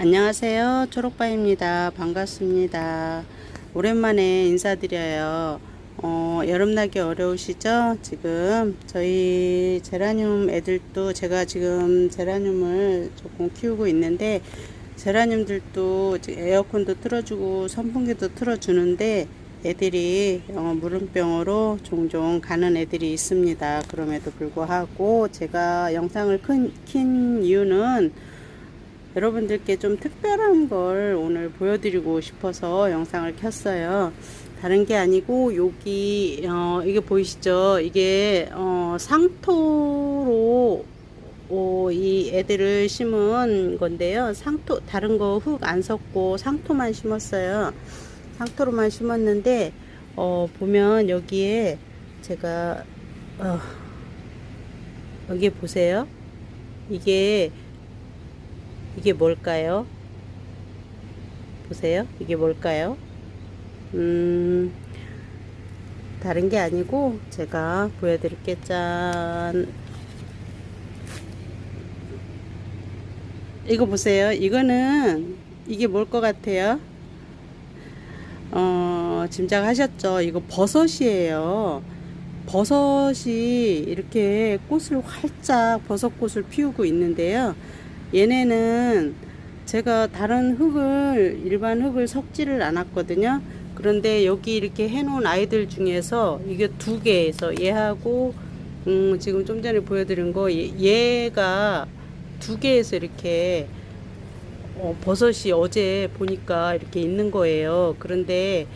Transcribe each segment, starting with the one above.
안녕하세요. 초록바입니다. 반갑습니다. 오랜만에 인사드려요. 어, 여름나기 어려우시죠? 지금 저희 제라늄 애들도 제가 지금 제라늄을 조금 키우고 있는데 제라늄들도 에어컨도 틀어주고 선풍기도 틀어주는데 애들이 어, 물음병으로 종종 가는 애들이 있습니다. 그럼에도 불구하고 제가 영상을 큰, 킨 이유는 여러분들께 좀 특별한 걸 오늘 보여드리고 싶어서 영상을 켰어요. 다른 게 아니고 여기 어, 이게 보이시죠? 이게 어, 상토로 어, 이 애들을 심은 건데요. 상토 다른 거 흙 안 섞고 상토만 심었어요. 상토로만 심었는데 어, 보면 여기에 제가 어, 여기 보세요. 이게 이게 뭘까요? 보세요. 이게 뭘까요? 음, 다른 게 아니고 제가 보여드릴게 짠. 이거 보세요. 이거는 이게 뭘 것 같아요? 어, 짐작하셨죠? 이거 버섯이에요. 버섯이 이렇게 꽃을 활짝 버섯꽃을 피우고 있는데요. 얘네는 제가 다른 흙을 일반 흙을 섞지를 않았거든요. 그런데 여기 이렇게 해놓은 아이들 중에서 이게 두 개에서 얘하고 음, 지금 좀 전에 보여드린 거 얘- 얘가 두 개에서 이렇게 어, 버섯이 어제 보니까 이렇게 있는 거예요. 그런데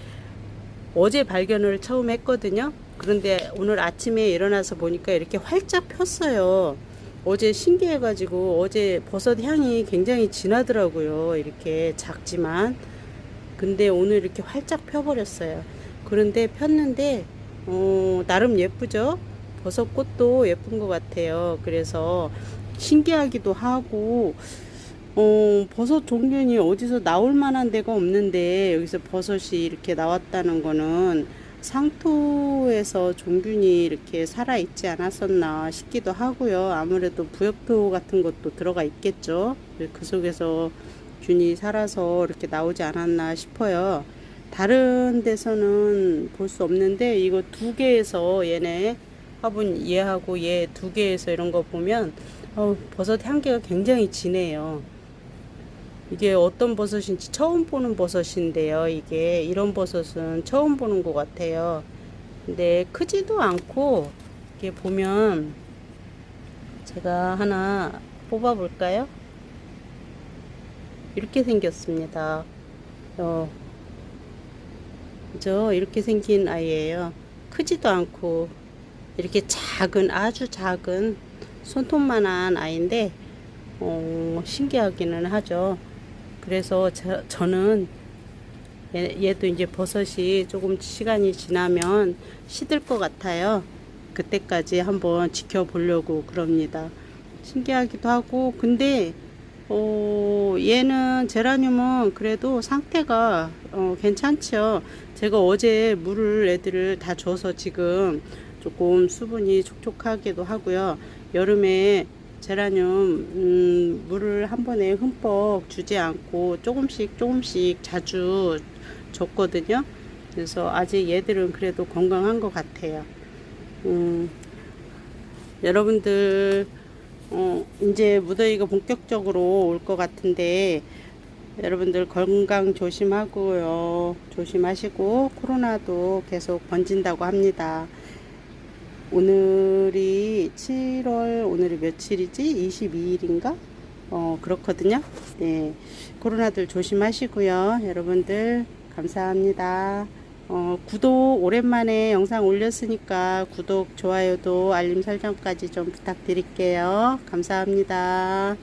어제 발견을 처음 했거든요. 그런데 오늘 아침에 일어나서 보니까 이렇게 활짝 폈어요. 어제 신기해가지고 어제 버섯 향이 굉장히 진하더라고요. 이렇게 작지만. 근데 오늘 이렇게 활짝 펴버렸어요. 그런데 폈는데, 어, 나름 예쁘죠? 버섯 꽃도 예쁜 것 같아요. 그래서 신기하기도 하고, 어, 버섯 종균이 어디서 나올 만한 데가 없는데 여기서 버섯이 이렇게 나왔다는 거는 상토에서 종균이 이렇게 살아 있지 않았었나 싶기도 하고요. 아무래도 부엽토 같은 것도 들어가 있겠죠. 그 속에서 균이 살아서 이렇게 나오지 않았나 싶어요. 다른 데서는 볼 수 없는데 이거 두 개에서 얘네 화분 얘하고 얘 두 개에서 이런 거 보면 어, 버섯 향기가 굉장히 진해요. 이게 어떤 버섯인지 처음 보는 버섯인데요. 이게 이런 버섯은 처음 보는 것 같아요. 근데 크지도 않고 이게 보면 제가 하나 뽑아 볼까요? 이렇게 생겼습니다. 어, 저 이렇게 생긴 아이예요. 크지도 않고 이렇게 작은 아주 작은 손톱만한 아이인데 어, 신기하기는 하죠. 그래서 저, 저는 얘, 얘도 이제 버섯이 조금 시간이 지나면 시들 것 같아요. 그때까지 한번 지켜보려고 그럽니다. 신기하기도 하고, 근데, 어, 얘는 제라늄은 그래도 상태가 어, 괜찮죠. 제가 어제 물을 애들을 다 줘서 지금 조금 수분이 촉촉하기도 하고요. 여름에 제라늄 음, 물을 한 번에 흠뻑 주지 않고 조금씩 조금씩 자주 줬거든요. 그래서 아직 얘들은 그래도 건강한 것 같아요. 음, 여러분들 어, 이제 무더위가 본격적으로 올 것 같은데 여러분들 건강 조심하고요. 조심하시고 코로나도 계속 번진다고 합니다. 오늘이 7월 오늘이 며칠이지? 22일인가? 어 그렇거든요. 네. 코로나들 조심하시고요. 여러분들 감사합니다. 어 구독 오랜만에 영상 올렸으니까 구독, 좋아요도 알림 설정까지 좀 부탁드릴게요. 감사합니다.